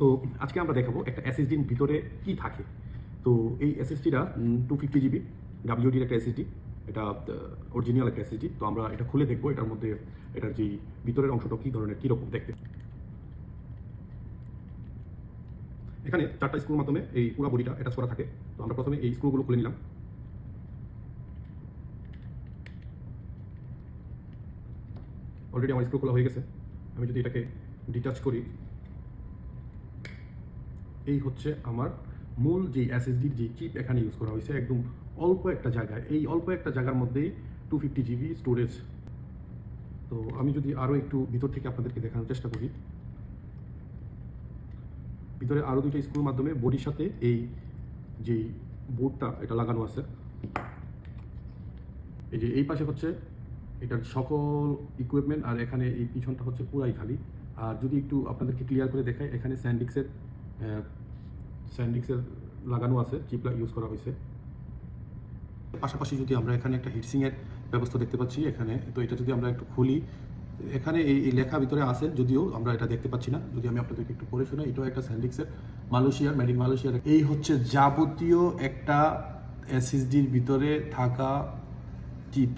তো আজকে আমরা দেখাবো একটা এসএসডির ভিতরে কি থাকে। তো এই এসএসডিটা টু ফিফটি জিবি ডাব্লিউডির একটা এসএসডি এটা অরিজিনাল একটা এসএসডি তো আমরা এটা খুলে দেখব এটার মধ্যে এটার যে ভিতরের অংশটা কী ধরনের কীরকম দেখতে। এখানে চারটা স্ক্রুর মাধ্যমে এই পুরো বডিটা অ্যাটাচ করা থাকে। তো আমরা প্রথমে এই স্ক্রুগুলো খুলে নিলাম। অলরেডি আমার স্ক্রু খোলা হয়ে গেছে। আমি যদি এটাকে ডিটাচ করি এই হচ্ছে আমার মূল যে এসএসডির যে চিপ এখানে ইউজ করা হয়েছে, একদম অল্প একটা জায়গায়। এই অল্প একটা জায়গার মধ্যেই টু ফিফটি জিবি স্টোরেজ তো আমি যদি আরও একটু ভিতর থেকে আপনাদেরকে দেখানোর চেষ্টা করি। ভিতরে আরও দুইটা স্ক্রুর মাধ্যমে বডির সাথে এই যেই বোর্ডটা এটা লাগানো আছে। এই যে এই পাশে হচ্ছে এটার সকল ইকুইপমেন্ট আর এখানে এই পিছনটা হচ্ছে পুরাই খালি। আর যদি একটু আপনাদেরকে ক্লিয়ার করে দেখাই, এখানে স্যান্ডিক্সের স্যান্ডিক্সের লাগানো আছে চিপলা ইউজ করা হয়েছে পাশাপাশি যদি আমরা এখানে একটা হিটসিংয়ের ব্যবস্থা দেখতে পাচ্ছি এখানে, তো এটা যদি আমরা একটু খুলি, এখানে এই লেখা ভিতরে আছে, যদিও আমরা এটা দেখতে পাচ্ছি না, যদি আমি আপনাদেরকে একটু পড়ে শোনাই, এটাও একটা স্যান্ডিক্সের মালয়েশিয়ার মেড মালয়েশিয়ার এই হচ্ছে যাবতীয় একটা এসএসডির ভিতরে থাকা চিপ